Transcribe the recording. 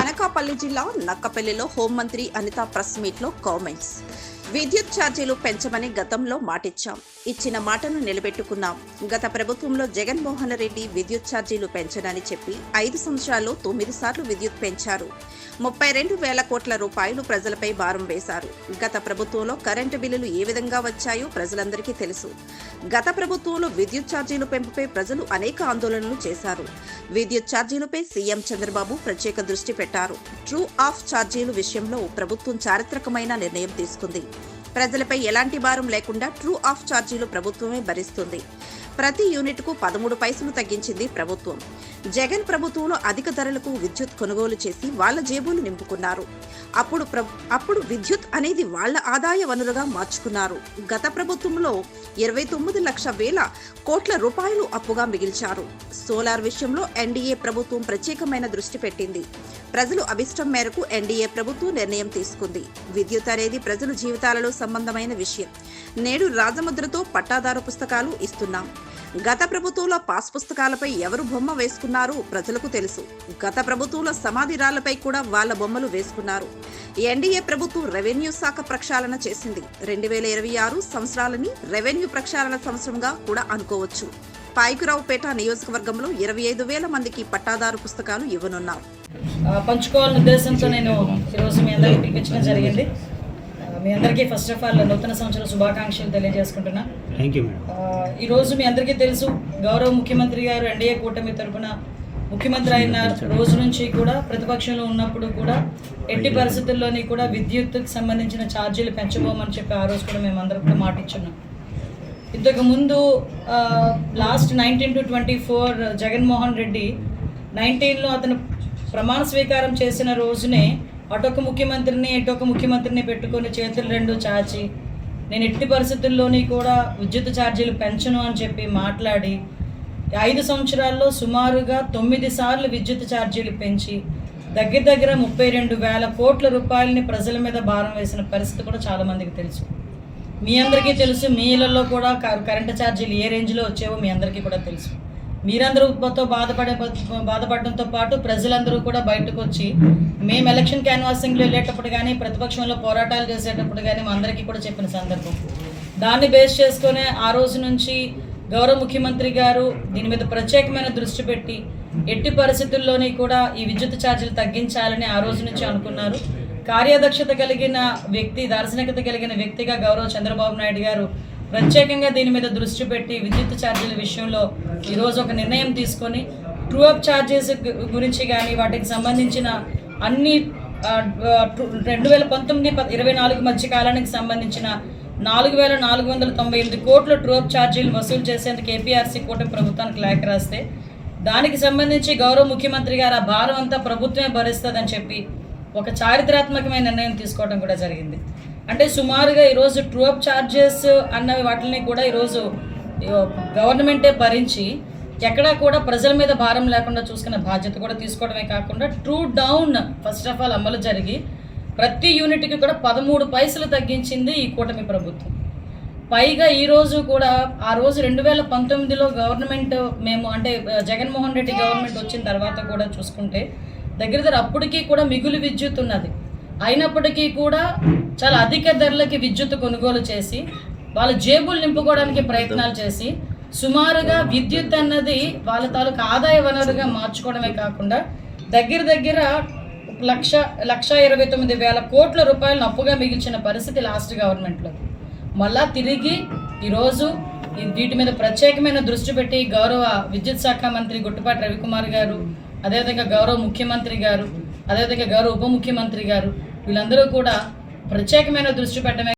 అనకాపల్లి జిల్లా నక్కపల్లిలో హోంమంత్రి అనిత ప్రెస్ మీట్లో కామెంట్స్. విద్యుత్ ఛార్జీలు పెంచమని గతంలో మాటిచ్చాం. ఇచ్చిన మాటను నిలబెట్టుకున్నాం. గత ప్రభుత్వంలో జగన్మోహన్ రెడ్డి విద్యుత్ ఛార్జీలు పెంచనని చెప్పి ఐదు సంవత్సరాల్లో తొమ్మిది సార్లు విద్యుత్ పెంచారు. ముప్పై రెండు వేల కోట్ల రూపాయలు ప్రజలపై భారం వేశారు. గత ప్రభుత్వంలో కరెంటు బిల్లులు ఏ విధంగా వచ్చాయో ప్రజలందరికీ తెలుసు. గత ప్రభుత్వంలో విద్యుత్ ఛార్జీలు పెంపుపై ప్రజలు అనేక ఆందోళనలు చేశారు. విద్యుత్ ఛార్జీలపై సీఎం చంద్రబాబు ప్రత్యేక దృష్టి పెట్టారు. ట్రూ ఆఫ్ ఛార్జీలు విషయంలో ప్రభుత్వం చారిత్రకమైన నిర్ణయం తీసుకుంది. ప్రజలపై ఎలాంటి భారం లేకుండా ట్రూ ఆఫ్ ఛార్జీలు ప్రభుత్వమే భరిస్తుంది. ప్రతి యూనిట్కు పదమూడు పైసలు తగ్గించింది ప్రభుత్వం. జగన్ ప్రభుత్వంలో అధిక ధరలకు విద్యుత్ కొనుగోలు చేసి వాళ్ళ జేబులు నింపుకున్నారు. అప్పుడు అప్పుడు విద్యుత్ అనేది వాళ్ళ ఆదాయ వనరుగా మార్చుకున్నారు. గత ప్రభుత్వంలో ఇరవై తొమ్మిది లక్ష వేల కోట్ల రూపాయలు అప్పుగా మిగిల్చారు. సోలార్ విషయంలో ఎన్డీఏ ప్రభుత్వం ప్రత్యేకమైన దృష్టి పెట్టింది. ప్రజలు అభిష్టం మేరకు ఎన్డీఏ ప్రభుత్వం నిర్ణయం తీసుకుంది. విద్యుత్ అనేది ప్రజల జీవితాలలో సంబంధమైన విషయం. నేడు రాజముద్రతో పట్టాదారు పుస్తకాలు ఇస్తున్నాం. గత ప్రభుత్వంలో పాస్ పుస్తకాలపై ఎవరు బొమ్మ వేసుకున్నారు ప్రజలకు తెలుసు. గత ప్రభుత్వంలో సమాధి రాళ్ళపై కూడా వాళ్ళ బొమ్మలు వేసుకున్నారు. ఎన్డీఏ ప్రభుత్వం రెవెన్యూ శాఖ ప్రక్షాళన చేసింది. రెండు వేల ఇరవై ఆరు సంవత్సరాలని రెవెన్యూ ప్రక్షాళన సంవత్సరంగా కూడా అనుకోవచ్చు. పాయకురావుపేట నియోజకవర్గంలో ఇరవై ఐదు వేల మందికి పట్టాదారు పుస్తకాలు ఇవ్వనున్నారు పంచుకోవాలనే ఉద్దేశంతో నేను ఈరోజు మీ అందరికీ పిలిపించడం జరిగింది. మీ అందరికీ ఫస్ట్ ఆఫ్ ఆల్ నూతన సంవత్సర శుభాకాంక్షలు తెలియజేసుకుంటున్నా. థ్యాంక్ యూ ఈరోజు మీ అందరికీ తెలుసు గౌరవ ముఖ్యమంత్రి గారు ఎన్డీఏ కూటమి తరపున ముఖ్యమంత్రి అయిన రోజు నుంచి కూడా ప్రతిపక్షంలో ఉన్నప్పుడు కూడా ఎట్టి పరిస్థితుల్లోని కూడా విద్యుత్తుకు సంబంధించిన ఛార్జీలు పెంచబోమని చెప్పి ఆ రోజు కూడా మేము అందరం కూడా మాట ఇచ్చున్నాం ఇంతకు ముందు last nineteen to twenty four Jaganmohan Reddy నైన్టీన్లో అతను ప్రమాణ స్వీకారం చేసిన రోజునే అటొక ముఖ్యమంత్రిని ఇటొక ముఖ్యమంత్రిని పెట్టుకొని చేతులు రెండు చాచి నేను ఎట్టి పరిస్థితుల్లోని కూడా విద్యుత్ ఛార్జీలు పెంచను అని చెప్పి మాట్లాడి ఐదు సంవత్సరాల్లో సుమారుగా తొమ్మిది సార్లు విద్యుత్ ఛార్జీలు పెంచి దగ్గర దగ్గర ముప్పై రెండు వేల కోట్ల రూపాయలని ప్రజల మీద భారం వేసిన పరిస్థితి కూడా చాలామందికి తెలుసు. మీ అందరికీ తెలుసు మీ ఇళ్ళలో కూడా కరెంటు ఛార్జీలు ఏ రేంజ్లో వచ్చేవో మీ అందరికీ కూడా తెలుసు. మీరందరూ మొత్తం బాధపడే బాధపడడంతో పాటు ప్రజలందరూ కూడా బయటకు వచ్చి మేము ఎలక్షన్ క్యాన్వాసింగ్లో వెళ్ళేటప్పుడు కానీ ప్రతిపక్షంలో పోరాటాలు చేసేటప్పుడు కానీ మా అందరికీ కూడా చెప్పిన సందర్భం. దాన్ని బేస్ చేసుకునే ఆ రోజు నుంచి గౌరవ ముఖ్యమంత్రి గారు దీని మీద ప్రత్యేకమైన దృష్టి పెట్టి ఎట్టి పరిస్థితుల్లోని కూడా ఈ విద్యుత్ ఛార్జీలు తగ్గించాలని ఆ రోజు నుంచి అనుకున్నారు. కార్యదక్షత కలిగిన వ్యక్తి దార్శనికత కలిగిన వ్యక్తిగా గౌరవ చంద్రబాబు నాయుడు గారు ప్రత్యేకంగా దీని మీద దృష్టి పెట్టి విద్యుత్ ఛార్జీల విషయంలో ఈరోజు ఒక నిర్ణయం తీసుకొని ట్రూ అప్ ఛార్జెస్ గురించి కానీ వాటికి సంబంధించిన అన్ని టు- రెండు వేల పంతొమ్మిది ప- ఇరవై నాలుగు మధ్య కాలానికి సంబంధించిన నాలుగు వేల నాలుగు వందల తొంభై ఎనిమిది కోట్ల ట్రూఅప్ ఛార్జీలు వసూలు చేసేందుకు ఏపీఆర్సీ కూటమి ప్రభుత్వానికి లేఖ రాస్తే దానికి సంబంధించి గౌరవ ముఖ్యమంత్రి గారు ఆ భారం అంతా ప్రభుత్వమే భరిస్తుందని చెప్పి ఒక చారిత్రాత్మకమైన నిర్ణయం తీసుకోవడం కూడా జరిగింది. అంటే సుమారుగా ఈరోజు ట్రూ అప్ ఛార్జెస్ అన్నవి వాటిని కూడా ఈరోజు గవర్నమెంటే భరించి ఎక్కడా కూడా ప్రజల మీద భారం లేకుండా చూసుకునే బాధ్యత కూడా తీసుకోవడమే కాకుండా true down first of all అమలు జరిగి ప్రతి యూనిట్కి కూడా పదమూడు పైసలు తగ్గించింది ఈ కూటమి ప్రభుత్వం. పైగా ఈరోజు కూడా ఆ రోజు రెండు వేల పంతొమ్మిదిలో గవర్నమెంట్ మేము అంటే జగన్మోహన్ రెడ్డి గవర్నమెంట్ వచ్చిన తర్వాత కూడా చూసుకుంటే దగ్గర దగ్గర అప్పటికీ కూడా మిగులు విద్యుత్ ఉన్నది. అయినప్పటికీ కూడా చాలా అధిక ధరలకి విద్యుత్ కొనుగోలు చేసి వాళ్ళ జేబులు నింపుకోవడానికి ప్రయత్నాలు చేసి సుమారుగా విద్యుత్ అన్నది వాళ్ళ తాలూకు ఆదాయ వనరుగా మార్చుకోవడమే కాకుండా దగ్గర దగ్గర లక్ష లక్ష ఇరవై తొమ్మిది వేల కోట్ల రూపాయలను అప్పుగా మిగిల్చిన పరిస్థితి లాస్ట్ గవర్నమెంట్లో. మళ్ళా తిరిగి ఈరోజు వీటి మీద ప్రత్యేకమైన దృష్టి పెట్టి గౌరవ విద్యుత్ శాఖ మంత్రి గుట్టుపాటి రవికుమార్ గారు అదేవిధంగా గౌరవ ముఖ్యమంత్రి గారు అదేవిధంగా గౌరవ ఉప ముఖ్యమంత్రి గారు వీళ్ళందరూ కూడా ప్రత్యేకమైన దృష్టి పెట్టడమే